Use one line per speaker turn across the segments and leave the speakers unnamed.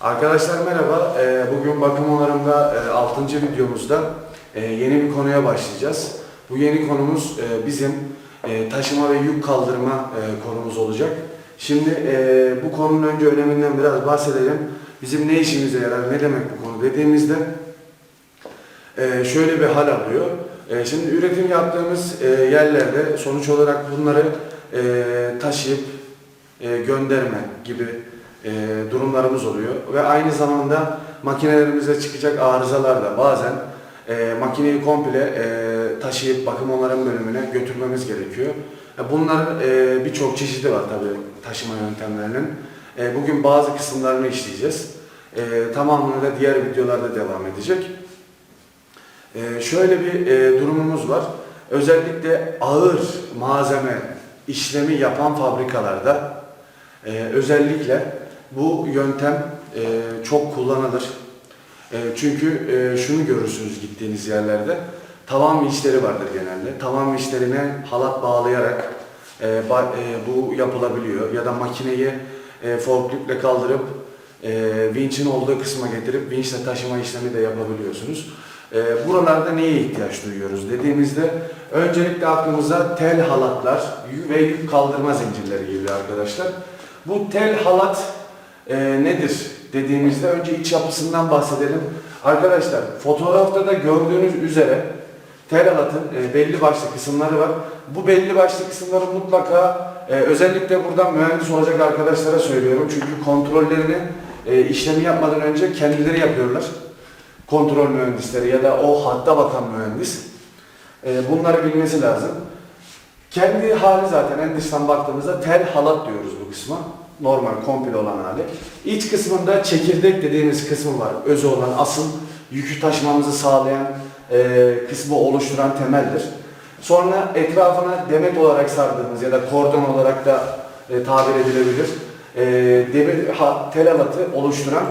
Arkadaşlar merhaba. Ee, Bugün bakım onarımda 6. videomuzda e, yeni bir konuya başlayacağız. Bu yeni konumuz e, bizim e, taşıma ve yük kaldırma e, konumuz olacak. Şimdi e, bu konunun önce öneminden biraz bahsedelim. Bizim ne işimize yarar, ne demek bu konu dediğimizde e, şöyle bir hal alıyor. E, Şimdi üretim yaptığımız e, yerlerde sonuç olarak bunları e, taşıyıp e, gönderme gibi e, durumlarımız oluyor ve aynı zamanda makinelerimize çıkacak arızalar da bazen e, makineyi komple e, taşıyıp bakım onarım bölümüne götürmemiz gerekiyor. E, Bunların e, birçok çeşidi var tabii taşıma yöntemlerinin. E, bugün bazı kısımlarını işleyeceğiz. E, tamamını da diğer videolarda devam edecek. E, şöyle bir e, durumumuz var. Özellikle ağır malzeme işlemi yapan fabrikalarda e, özellikle bu yöntem e, çok kullanılır. E, çünkü e, şunu görürsünüz gittiğiniz yerlerde. Tavan işleri vardır genelde. Tavan işlerine halat bağlayarak e, ba- e, bu yapılabiliyor. Ya da makineyi e, forkliftle kaldırıp e, vinçin olduğu kısma getirip vinçle taşıma işlemi de yapabiliyorsunuz. E, buralarda neye ihtiyaç duyuyoruz dediğimizde öncelikle aklımıza tel halatlar ve yük kaldırma zincirleri geliyor arkadaşlar. Bu tel halat e, nedir dediğimizde önce iç yapısından bahsedelim. Arkadaşlar fotoğrafta da gördüğünüz üzere tel halatın e, belli başlı kısımları var. Bu belli başlı kısımları mutlaka e, özellikle buradan mühendis olacak arkadaşlara söylüyorum. Çünkü kontrollerini e, işlemi yapmadan önce kendileri yapıyorlar. Kontrol mühendisleri ya da o hatta bakan mühendis. E, bunları bilmesi lazım. Kendi hali zaten en dıştan baktığımızda tel halat diyoruz bu kısma. Normal komple olan hali. İç kısmında çekirdek dediğimiz kısmı var. Özü olan asıl yükü taşımamızı sağlayan e, kısmı oluşturan temeldir. Sonra etrafına demet olarak sardığımız ya da kordon olarak da e, tabir edilebilir. E, demir ha, tel halatı oluşturan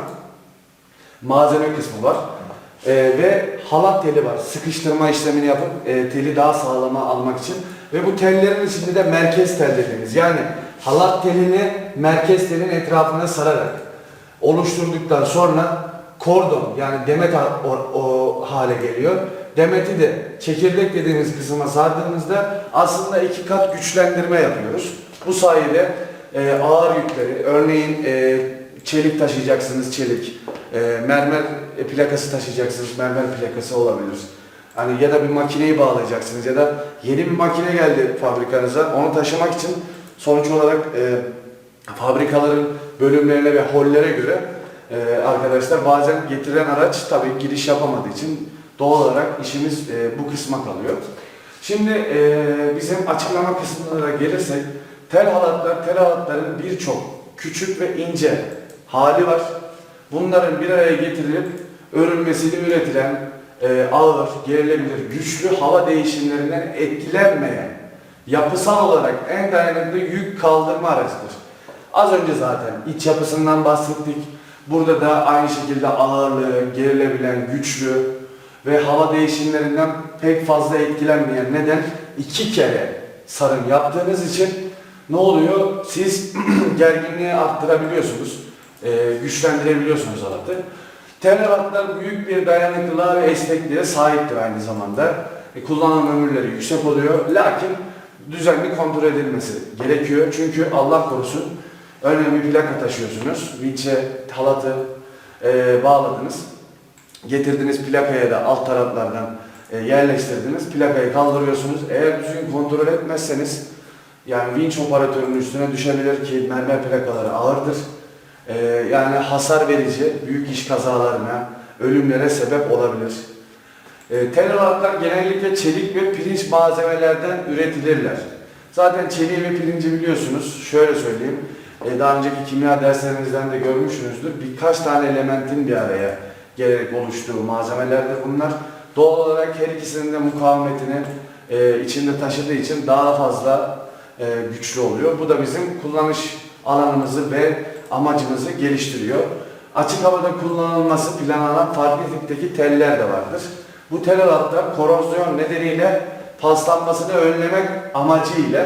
malzeme kısmı var. E, ve halat teli var. Sıkıştırma işlemini yapıp e, teli daha sağlama almak için. Ve bu tellerin içinde de merkez tel dediğimiz. Yani halat telini merkez telin etrafına sararak oluşturduktan sonra kordon yani demet o, o hale geliyor. Demeti de çekirdek dediğimiz kısma sardığımızda aslında iki kat güçlendirme yapıyoruz. Bu sayede e, ağır yükleri, örneğin e, çelik taşıyacaksınız çelik, e, mermer plakası taşıyacaksınız mermer plakası olabilir. Hani ya da bir makineyi bağlayacaksınız ya da yeni bir makine geldi fabrikanıza onu taşımak için sonuç olarak e, fabrikaların bölümlerine ve hollere göre e, arkadaşlar bazen getiren araç tabii giriş yapamadığı için doğal olarak işimiz e, bu kısma kalıyor. Şimdi e, bizim açıklama kısımlara gelirsek tel halatlar, tel halatların birçok küçük ve ince hali var. Bunların bir araya getirilip örülmesiyle üretilen e, ağır, gerilebilir, güçlü hava değişimlerinden etkilenmeyen yapısal olarak en dayanıklı yük kaldırma aracıdır. Az önce zaten iç yapısından bahsettik. Burada da aynı şekilde ağırlığı, gerilebilen, güçlü ve hava değişimlerinden pek fazla etkilenmeyen neden iki kere sarım yaptığınız için ne oluyor? Siz gerginliği arttırabiliyorsunuz, e, güçlendirebiliyorsunuz halatı. Tel halatlar büyük bir dayanıklılığa ve esnekliğe sahiptir aynı zamanda. E, kullanım ömürleri yüksek oluyor. Lakin düzenli kontrol edilmesi gerekiyor. Çünkü Allah korusun örneğin bir plaka taşıyorsunuz. Vinçe halatı e, bağladınız. Getirdiniz plakaya da alt taraflardan e, yerleştirdiniz. Plakayı kaldırıyorsunuz. Eğer düzgün kontrol etmezseniz yani vinç operatörünün üstüne düşebilir ki mermer plakaları ağırdır. E, yani hasar verici büyük iş kazalarına, ölümlere sebep olabilir. E, genellikle çelik ve pirinç malzemelerden üretilirler. Zaten çeliği ve pirinci biliyorsunuz. Şöyle söyleyeyim. e, daha önceki kimya derslerinizden de görmüşsünüzdür. Birkaç tane elementin bir araya gelerek oluştuğu malzemelerdir bunlar. Doğal olarak her ikisinin de mukavemetini e, içinde taşıdığı için daha fazla e, güçlü oluyor. Bu da bizim kullanış alanımızı ve amacımızı geliştiriyor. Açık havada kullanılması planlanan farklı tipteki teller de vardır. Bu tel halatlar korozyon nedeniyle paslanmasını önlemek amacıyla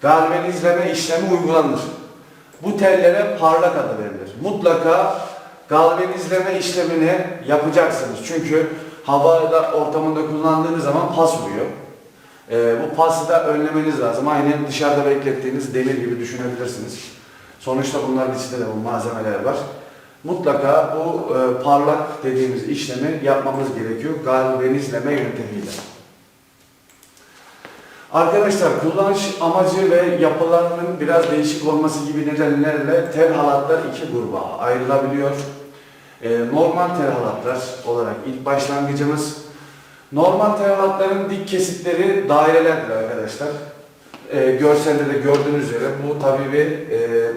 galvanizleme işlemi uygulanır. Bu tellere parlak adı verilir. Mutlaka galvanizleme işlemini yapacaksınız. Çünkü havada ortamında kullandığınız zaman pas vuruyor. Ee, bu pası da önlemeniz lazım. Aynen dışarıda beklettiğiniz demir gibi düşünebilirsiniz. Sonuçta bunların içinde de bu malzemeler var. Mutlaka bu e, parlak dediğimiz işlemi yapmamız gerekiyor galvanizleme yöntemiyle. Arkadaşlar kullanış amacı ve yapılarının biraz değişik olması gibi nedenlerle tel halatlar iki gruba ayrılabiliyor. Ee, normal tel halatlar olarak ilk başlangıcımız. Normal tel halatların dik kesitleri dairelerdir arkadaşlar. Ee, görselde de gördüğünüz üzere bu tabii bir e,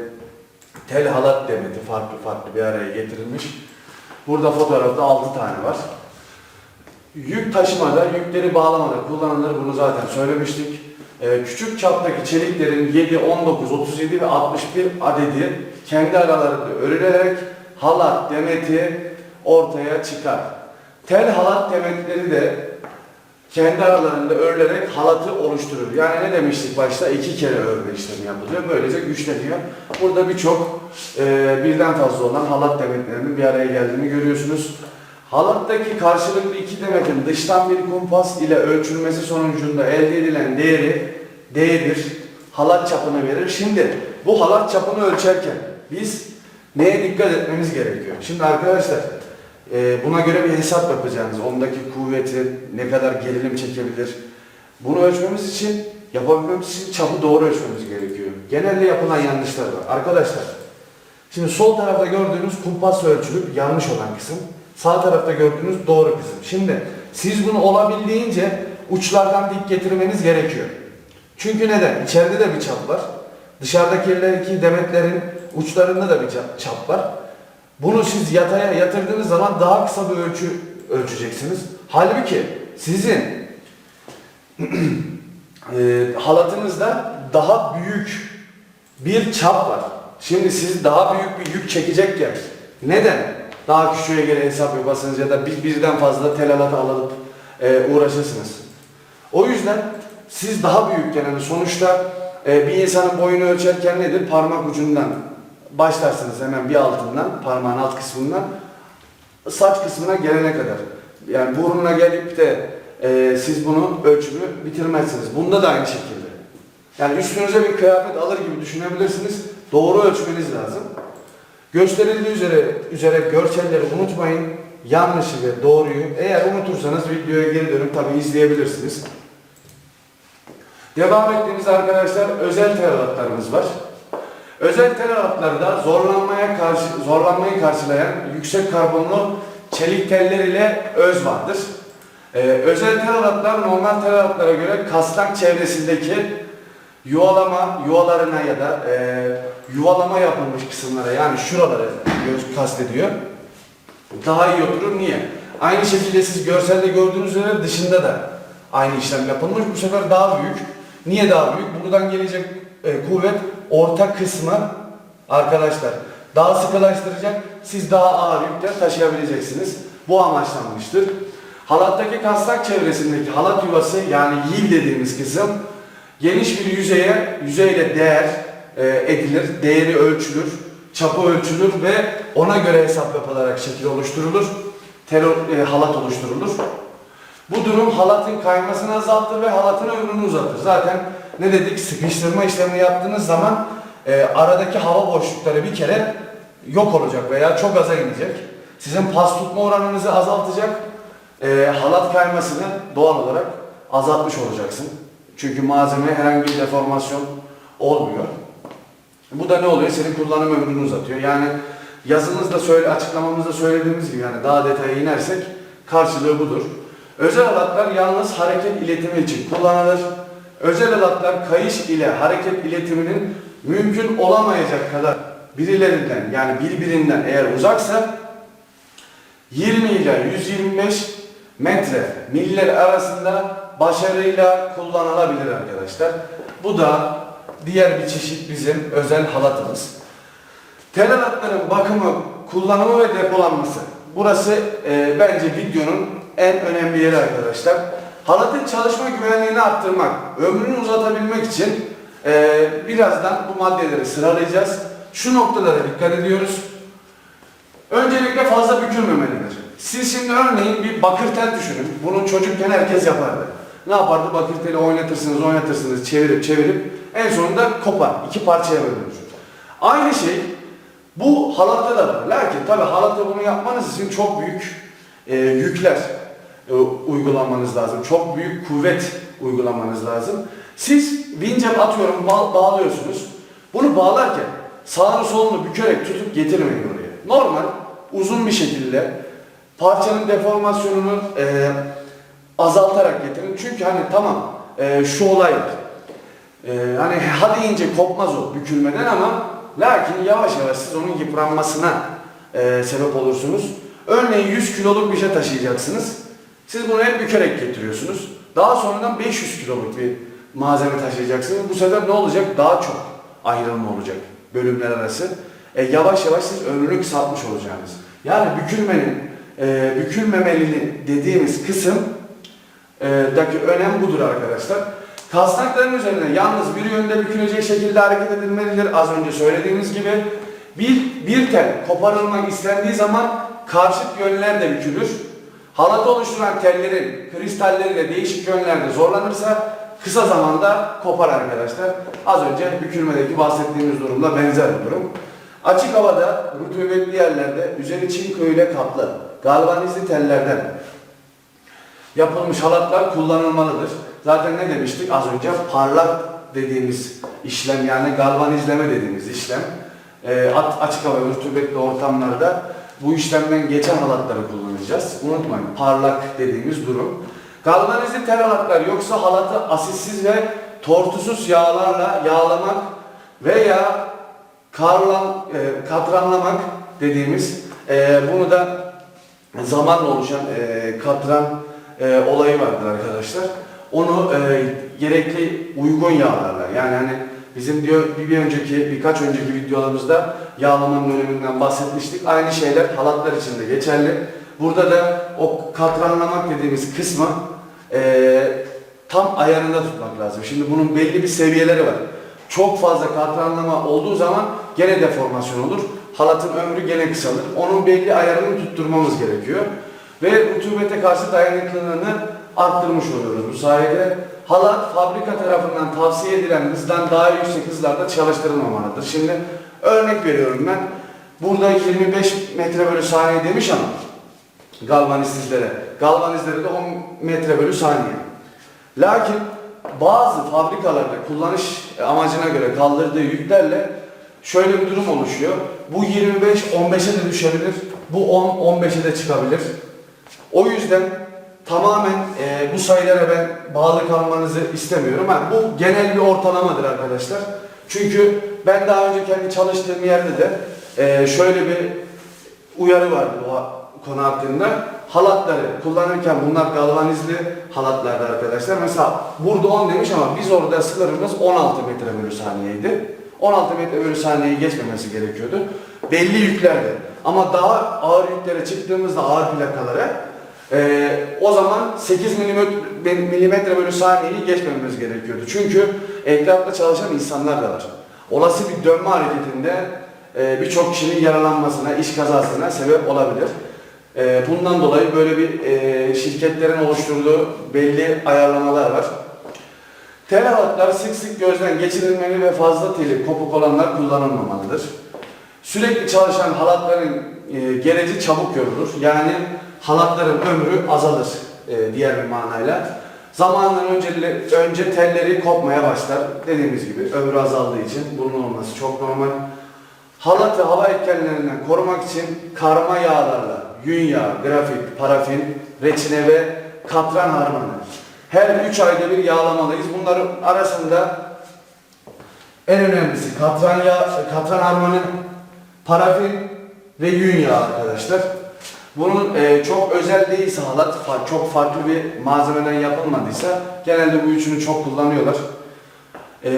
tel halat demeti farklı farklı bir araya getirilmiş. Burada fotoğrafta 6 tane var. Yük taşımada, yükleri bağlamada kullanılır. Bunu zaten söylemiştik. Ee, küçük çaptaki çeliklerin 7, 19, 37 ve 61 adedi kendi aralarında örülerek halat demeti ortaya çıkar. Tel halat demetleri de kendi aralarında örülerek halatı oluşturur. Yani ne demiştik başta? iki kere örme işlemi yapılıyor. Böylece güçleniyor. Burada birçok e, birden fazla olan halat demetlerinin bir araya geldiğini görüyorsunuz. Halattaki karşılıklı iki demetin dıştan bir kumpas ile ölçülmesi sonucunda elde edilen değeri D1 halat çapını verir. Şimdi bu halat çapını ölçerken biz neye dikkat etmemiz gerekiyor? Şimdi arkadaşlar e, buna göre bir hesap yapacağınız. Ondaki kuvveti ne kadar gerilim çekebilir. Bunu ölçmemiz için, yapabilmemiz için çapı doğru ölçmemiz gerekiyor. Genelde yapılan yanlışlar var. Arkadaşlar Şimdi sol tarafta gördüğünüz kumpasla ölçülüp yanlış olan kısım. Sağ tarafta gördüğünüz doğru kısım. Şimdi siz bunu olabildiğince uçlardan dik getirmeniz gerekiyor. Çünkü neden? İçeride de bir çap var. Dışarıdaki demetlerin uçlarında da bir ça- çap var. Bunu siz yataya yatırdığınız zaman daha kısa bir ölçü ölçeceksiniz. Halbuki sizin e, halatınızda daha büyük bir çap var. Şimdi siz daha büyük bir yük çekecekken neden daha küçüğe göre hesap yapasınız ya da bir, birden fazla tel halatı alıp e, uğraşırsınız. O yüzden siz daha büyükken hani sonuçta e, bir insanın boyunu ölçerken nedir? Parmak ucundan başlarsınız hemen bir altından, parmağın alt kısmından saç kısmına gelene kadar. Yani burnuna gelip de e, siz bunu ölçümü bitirmezsiniz. Bunda da aynı şekilde. Yani üstünüze bir kıyafet alır gibi düşünebilirsiniz. Doğru ölçmeniz lazım. Gösterildiği üzere, üzere görselleri unutmayın. Yanlışı ve doğruyu. Eğer unutursanız videoya geri dönüp tabi izleyebilirsiniz. Devam ettiğimiz arkadaşlar özel teralatlarımız var. Özel teralatlarda zorlanmaya karşı zorlanmayı karşılayan yüksek karbonlu çelik teller ile öz vardır. Ee, özel teralatlar normal teralatlara göre kasnak çevresindeki yuvalama yuvalarına ya da e, yuvalama yapılmış kısımlara yani şuraları göz kastediyor. Daha iyi oturur. Niye? Aynı şekilde siz görselde gördüğünüz üzere dışında da aynı işlem yapılmış. Bu sefer daha büyük. Niye daha büyük? Buradan gelecek e, kuvvet orta kısmı arkadaşlar daha sıkılaştıracak. Siz daha ağır yükler taşıyabileceksiniz. Bu amaçlanmıştır. Halattaki kasnak çevresindeki halat yuvası yani yil dediğimiz kısım geniş bir yüzeye, yüzeyle değer e, edilir, değeri ölçülür, çapı ölçülür ve ona göre hesap yapılarak şekil oluşturulur, tel, e, halat oluşturulur. Bu durum halatın kaymasını azaltır ve halatın ömrünü uzatır. Zaten ne dedik? Sıkıştırma işlemini yaptığınız zaman e, aradaki hava boşlukları bir kere yok olacak veya çok aza inecek. Sizin pas tutma oranınızı azaltacak. E, halat kaymasını doğal olarak azaltmış olacaksın. Çünkü malzeme herhangi bir deformasyon olmuyor. Bu da ne oluyor? Senin kullanım ömrünü uzatıyor. Yani yazınızda söyle, açıklamamızda söylediğimiz gibi yani daha detaya inersek karşılığı budur. Özel alatlar yalnız hareket iletimi için kullanılır. Özel alatlar kayış ile hareket iletiminin mümkün olamayacak kadar birilerinden yani birbirinden eğer uzaksa 20 ile 125 metre miller arasında başarıyla kullanılabilir arkadaşlar. Bu da diğer bir çeşit bizim özel halatımız. Tel halatların bakımı, kullanımı ve depolanması. Burası e, bence videonun en önemli yeri arkadaşlar. Halatın çalışma güvenliğini arttırmak, ömrünü uzatabilmek için e, birazdan bu maddeleri sıralayacağız. Şu noktalara dikkat ediyoruz. Öncelikle fazla bükülmemelidir. Siz şimdi örneğin bir bakır tel düşünün. Bunu çocukken herkes yapardı. Ne yapardı? Bakır teli oynatırsınız, oynatırsınız, çevirip çevirip en sonunda kopar. iki parçaya bölünür. Aynı şey bu halatta da var. Lakin tabi halatta bunu yapmanız için çok büyük e, yükler e, uygulamanız lazım. Çok büyük kuvvet uygulamanız lazım. Siz vince atıyorum ba- bağlıyorsunuz. Bunu bağlarken sağını solunu bükerek tutup getirmeyin oraya. Normal uzun bir şekilde parçanın deformasyonunu e, azaltarak getirin. Çünkü hani tamam e, şu olay. E, hani ha deyince kopmaz o bükülmeden ama lakin yavaş yavaş siz onun yıpranmasına e, sebep olursunuz. Örneğin 100 kiloluk bir şey taşıyacaksınız. Siz bunu hep bükerek getiriyorsunuz. Daha sonradan 500 kiloluk bir malzeme taşıyacaksınız. Bu sefer ne olacak? Daha çok ayrılma olacak bölümler arası. E, yavaş yavaş siz ömrünü kısaltmış olacaksınız. Yani bükülmenin, e, bükülmemeli dediğimiz kısım e, daki önem budur arkadaşlar. Kasnakların üzerine yalnız bir yönde bükülecek şekilde hareket edilmelidir. Az önce söylediğimiz gibi bir, bir tel koparılmak istendiği zaman karşıt yönler de bükülür. Halatı oluşturan tellerin kristalleriyle değişik yönlerde zorlanırsa kısa zamanda kopar arkadaşlar. Az önce bükülmedeki bahsettiğimiz durumla benzer bir durum. Açık havada rutubetli yerlerde üzeri çinko ile kaplı galvanizli tellerden yapılmış halatlar kullanılmalıdır. Zaten ne demiştik az önce? Parlak dediğimiz işlem yani galvanizleme dediğimiz işlem. E, açık hava rutubetli ortamlarda bu işlemden geçen halatları kullanacağız. Unutmayın parlak dediğimiz durum. Galvanizli tel halatlar yoksa halatı asitsiz ve tortusuz yağlarla yağlamak veya karlan, e, katranlamak dediğimiz e, bunu da zamanla oluşan e, katran e, olayı vardır arkadaşlar. Onu e, gerekli uygun yağlarla yani hani bizim diyor bir, bir önceki birkaç önceki videolarımızda yağlamanın öneminden bahsetmiştik. Aynı şeyler halatlar için de geçerli. Burada da o katranlamak dediğimiz kısmı e, tam ayarında tutmak lazım. Şimdi bunun belli bir seviyeleri var. Çok fazla katranlama olduğu zaman gene deformasyon olur. Halatın ömrü gene kısalır. Onun belli ayarını tutturmamız gerekiyor. Ve rutubete karşı dayanıklılığını arttırmış oluyoruz bu sayede. Halat fabrika tarafından tavsiye edilen hızdan daha yüksek hızlarda çalıştırılmamalıdır. Şimdi örnek veriyorum ben. Burada 25 metre bölü saniye demiş ama galvanizlere. Galvanizlere de 10 metre bölü saniye. Lakin bazı fabrikalarda kullanış amacına göre kaldırdığı yüklerle şöyle bir durum oluşuyor. Bu 25 15'e de düşebilir. Bu 10 15'e de çıkabilir. O yüzden tamamen e, bu sayılara ben bağlı kalmanızı istemiyorum. Ha, bu genel bir ortalamadır arkadaşlar. Çünkü ben daha önce kendi çalıştığım yerde de e, şöyle bir uyarı vardı bu konu hakkında. Halatları kullanırken bunlar galvanizli halatlardı arkadaşlar. Mesela burada 10 demiş ama biz orada sınırımız 16 metre bölü saniyeydi. 16 metre bölü saniyeyi geçmemesi gerekiyordu. Belli yüklerdi. Ama daha ağır yüklere çıktığımızda ağır plakalara e, o zaman 8 milimetre, bölü saniyeyi geçmememiz gerekiyordu. Çünkü etrafta çalışan insanlar da var. Olası bir dönme hareketinde e, birçok kişinin yaralanmasına, iş kazasına sebep olabilir. E, bundan dolayı böyle bir e, şirketlerin oluşturduğu belli ayarlamalar var. Tel halatlar sık sık gözden geçirilmeli ve fazla teli kopuk olanlar kullanılmamalıdır. Sürekli çalışan halatların e, gereci çabuk yorulur. Yani halatların ömrü azalır e, diğer bir manayla. Zamanla önce, önce telleri kopmaya başlar. Dediğimiz gibi ömrü azaldığı için bunun olması çok normal. Halatı hava etkenlerinden korumak için karma yağlarla yün yağı, grafit, parafin, reçine ve katran harmanı her 3 ayda bir yağlamalıyız. Bunların arasında en önemlisi katran yağı, katran harmanı, parafin ve yün yağı arkadaşlar. Bunun e, çok özel değilse halat, çok farklı bir malzemeden yapılmadıysa genelde bu üçünü çok kullanıyorlar. E,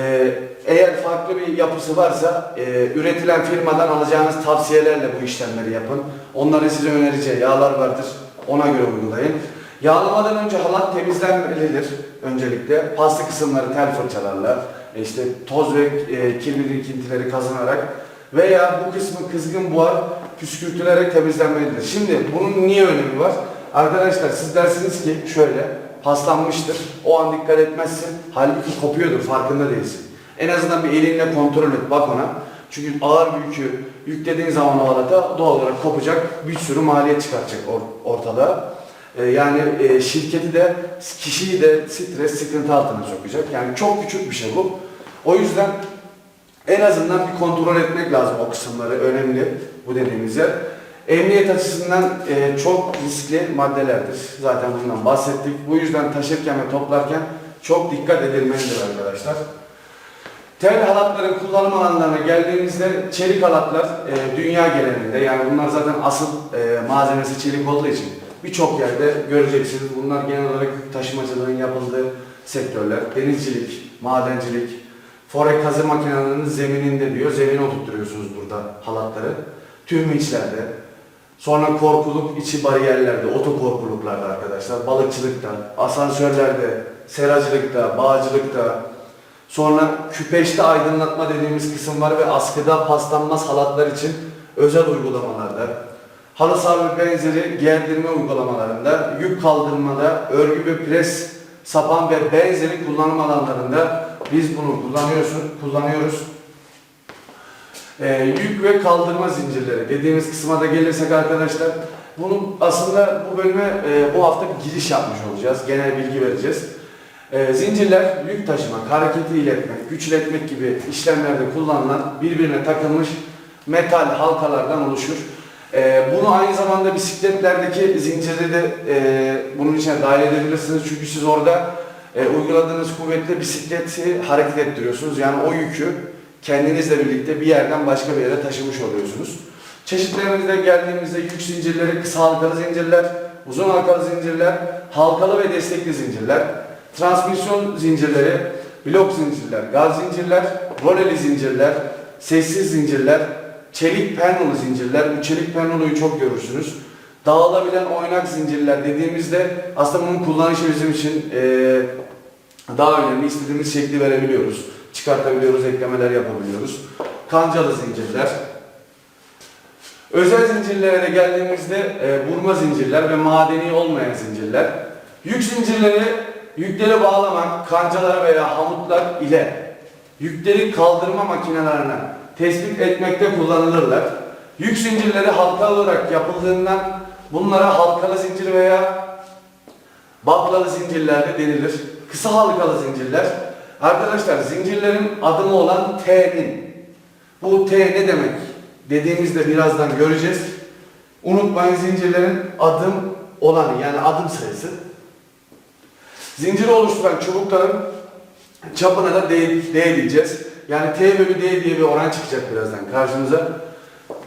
eğer farklı bir yapısı varsa e, üretilen firmadan alacağınız tavsiyelerle bu işlemleri yapın. Onların size önereceği yağlar vardır. Ona göre uygulayın. Yağlamadan önce halat temizlenmelidir öncelikle. Paslı kısımları tel fırçalarla, e, işte toz ve e, kirli birikintileri kazanarak veya bu kısmı kızgın buhar püskürtülerek temizlenmelidir. Şimdi bunun niye önemi var? Arkadaşlar siz dersiniz ki şöyle paslanmıştır. O an dikkat etmezsin. Halbuki kopuyordur farkında değilsin. En azından bir elinle kontrol et bak ona. Çünkü ağır bir yükü yüklediğin zaman o alata doğal olarak kopacak. Bir sürü maliyet çıkartacak or- ortalığa. Ee, yani e, şirketi de kişiyi de stres, sıkıntı altına sokacak. Yani çok küçük bir şey bu. O yüzden en azından bir kontrol etmek lazım o kısımları. Önemli bu dediğimiz yer. Emniyet açısından e, çok riskli maddelerdir. Zaten bundan bahsettik. Bu yüzden taşırken ve toplarken çok dikkat edilmelidir arkadaşlar. Tel halatların kullanım alanlarına geldiğimizde çelik halatlar e, dünya genelinde yani bunlar zaten asıl e, malzemesi çelik olduğu için birçok yerde göreceksiniz. Bunlar genel olarak taşımacılığın yapıldığı sektörler. Denizcilik, madencilik, forek kazı makinelerinin zemininde diyor. Zemine oturtturuyorsunuz burada halatları. Tüm içlerde. Sonra korkuluk içi bariyerlerde, otokorkuluklarda arkadaşlar, balıkçılıkta, asansörlerde, seracılıkta, bağcılıkta, Sonra küpeşte aydınlatma dediğimiz kısım var ve askıda paslanmaz halatlar için özel uygulamalarda, halı saha benzeri gerdirme uygulamalarında, yük kaldırmada, örgü ve pres, sapan ve benzeri kullanım alanlarında biz bunu kullanıyorsun, kullanıyoruz. Ee, yük ve kaldırma zincirleri dediğimiz kısma da gelirsek arkadaşlar, bunu aslında bu bölüme e, bu hafta bir giriş yapmış olacağız. Genel bilgi vereceğiz. E, zincirler yük taşımak, hareketi iletmek, güç iletmek gibi işlemlerde kullanılan birbirine takılmış metal halkalardan oluşur. E, bunu aynı zamanda bisikletlerdeki zinciri de e, bunun içine dahil edebilirsiniz. Çünkü siz orada e, uyguladığınız kuvvetle bisikleti hareket ettiriyorsunuz. Yani o yükü kendinizle birlikte bir yerden başka bir yere taşımış oluyorsunuz. Çeşitlerimize geldiğimizde yük zincirleri, kısa halkalı zincirler, uzun halkalı zincirler, halkalı ve destekli zincirler, transmisyon zincirleri, blok zincirler, gaz zincirler, roleli zincirler, sessiz zincirler, çelik pernolu zincirler. Bu çelik pernoluyu çok görürsünüz. Dağılabilen oynak zincirler dediğimizde aslında bunun kullanışı bizim için eee, daha önemli. İstediğimiz şekli verebiliyoruz. Çıkartabiliyoruz, eklemeler yapabiliyoruz. Kancalı zincirler. Özel zincirlere de geldiğimizde e, vurma zincirler ve madeni olmayan zincirler. Yük zincirleri yükleri bağlamak, kancalar veya hamutlar ile yükleri kaldırma makinelerine tespit etmekte kullanılırlar. Yük zincirleri halkalı olarak yapıldığından bunlara halkalı zincir veya baklalı zincirler de denilir. Kısa halkalı zincirler. Arkadaşlar zincirlerin adımı olan T'nin. Bu T ne demek? Dediğimizde birazdan göreceğiz. Unutmayın zincirlerin adım olanı yani adım sayısı. Zinciri oluşturan çubukların çapına da D, D diyeceğiz. Yani T bölü D diye bir oran çıkacak birazdan karşımıza.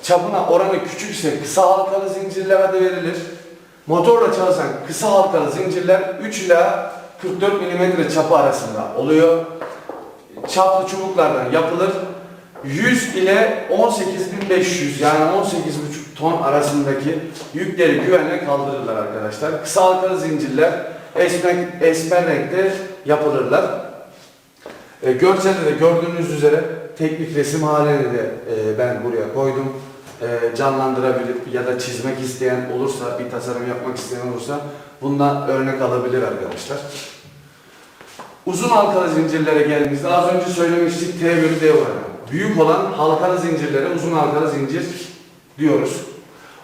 Çapına oranı küçükse kısa halkalı zincirler adı verilir. Motorla çalışan kısa halkalı zincirler 3 ila 44 mm çapı arasında oluyor. Çaplı çubuklardan yapılır. 100 ile 18.500 yani 18,5 ton arasındaki yükleri güvenle kaldırırlar arkadaşlar. Kısa halkalı zincirler esmer, esmer yapılırlar. E, görselde de gördüğünüz üzere teknik resim halini de e, ben buraya koydum. E, canlandırabilip ya da çizmek isteyen olursa, bir tasarım yapmak isteyen olursa bundan örnek alabilir arkadaşlar. Uzun halkalı zincirlere geldiğimizde az önce söylemiştik T bölü D oranı. Büyük olan halkalı zincirlere uzun halkalı zincir diyoruz.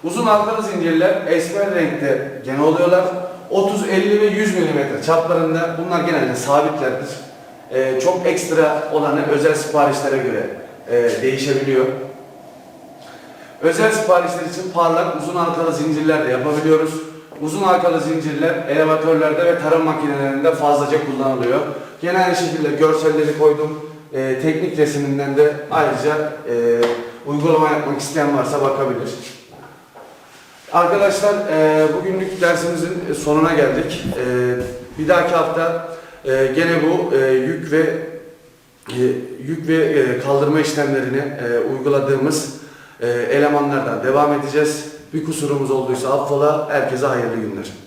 Uzun halkalı zincirler esmer renkte gene oluyorlar. 30, 50 ve 100 mm çaplarında bunlar genelde sabitlerdir. Ee, çok ekstra olanı özel siparişlere göre e, değişebiliyor. Özel siparişler için parlak uzun halkalı zincirler de yapabiliyoruz. Uzun halkalı zincirler elevatörlerde ve tarım makinelerinde fazlaca kullanılıyor. Gene aynı şekilde görselleri koydum. Ee, teknik resiminden de ayrıca e, uygulama yapmak isteyen varsa bakabilir. Arkadaşlar e, bugünlük dersimizin sonuna geldik. E, bir dahaki hafta e, gene bu e, yük ve e, yük ve e, kaldırma işlemlerini e, uyguladığımız e, elemanlardan devam edeceğiz. Bir kusurumuz olduysa affola. Herkese hayırlı günler.